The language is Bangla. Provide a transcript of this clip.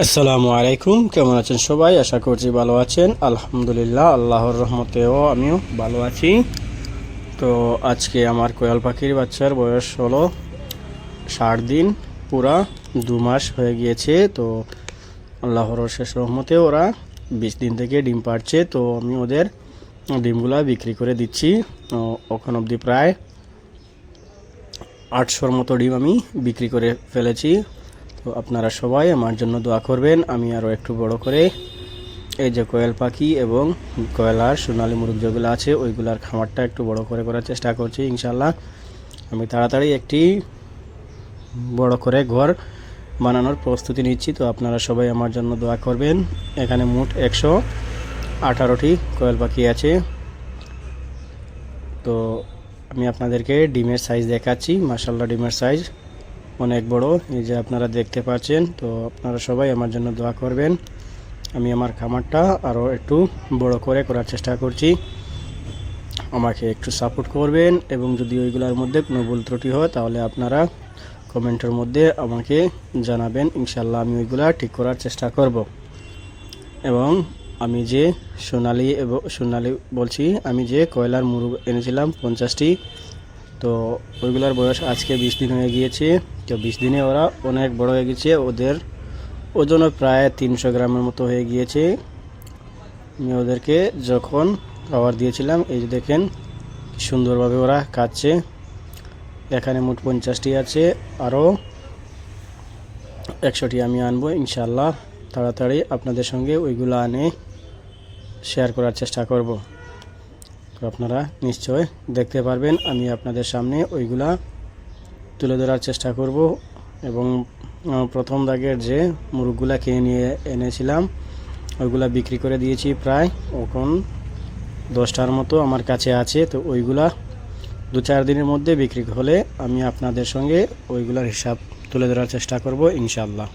আসসালামু আলাইকুম, কেমন আছেন সবাই? আশা করছি ভালো আছেন। আলহামদুলিল্লাহ, আল্লাহর রহমতেও আমিও ভালো আছি। তো আজকে আমার কোয়াল পাখির বাচ্চার বয়স হলো ষাট দিন, পুরা দু মাস হয়ে গিয়েছে। তো আল্লাহর শেষ রহমতে ওরা বিশ দিন থেকে ডিম পাড়ছে। তো আমি ওদের ডিমগুলা বিক্রি করে দিচ্ছি। ওখান অবধি প্রায় আটশোর মতো ডিম আমি বিক্রি করে ফেলেছি। তো আপনারা সবাই আমার জন্য দোয়া করবেন। আমি আরও একটু বড় করে এই যে কোয়েল পাখি এবং কয়লার সোনালি মুরগ যেগুলো আছে, ওইগুলার খামারটা একটু বড় করে করার চেষ্টা করছি ইনশাল্লাহ আমি তাড়াতাড়ি একটি বড় করে ঘর বানানোর প্রস্তুতি নিচ্ছি। তো আপনারা সবাই আমার জন্য দোয়া করবেন। এখানে মোট একশো আঠারোটি কোয়েল পাখি আছে। তো আমি আপনাদেরকে ডিমের সাইজ দেখাচ্ছি। মার্শাল্লাহ ডিমের সাইজ অনেক বড়, এই যে আপনারা দেখতে পাচ্ছেন, তো আপনারা সবাই আমার জন্য দোয়া করবেন। আমি আমার খামারটা আরও একটু বড় করে করার চেষ্টা করছি। আমাকে একটু সাপোর্ট করবেন এবং যদি ওইগুলোর মধ্যে কোনো ভুল ত্রুটি হয়, তাহলে আপনারা কমেন্টের মধ্যে আমাকে জানাবেন। ইনশাল্লাহ আমি ওইগুলা ঠিক করার চেষ্টা করব। এবং আমি যে সোনালি এবং, সোনালি বলছি, আমি যে কয়লার মুরগ এনেছিলাম, পঞ্চাশটি তো ওইগুলোর বয়স আজকে বিশ দিন হয়ে গিয়েছে। তো বিশ দিনে ওরা অনেক বড় হয়ে গেছে। ওদের ওজনও প্রায় তিনশো গ্রামের মতো হয়ে গিয়েছে। আমি ওদেরকে যখন খাবার দিয়েছিলাম, এই যে দেখেন সুন্দরভাবে ওরা কাটছে এখানে মোট পঞ্চাশটি আছে। আরও একশোটি আমি আনব ইনশাল্লাহ তাড়াতাড়ি আপনাদের সঙ্গে ওইগুলো আনে শেয়ার করার চেষ্টা করব। আপনারা নিশ্চয় দেখতে পারবেন। আমি আপনাদের সামনে ওইগুলা তুলে ধরার চেষ্টা করব এবং প্রথম দাগের যে মুরগগুলা কিনে নিয়ে এনেছিলাম, ওইগুলা বিক্রি করে দিয়েছি প্রায়। এখন দশটার মতো আমার কাছে আছে, তো ওইগুলা দু চার দিনের মধ্যে বিক্রি হলে আমি আপনাদের সঙ্গে ওইগুলার হিসাব তুলে ধরার চেষ্টা করব ইনশাল্লাহ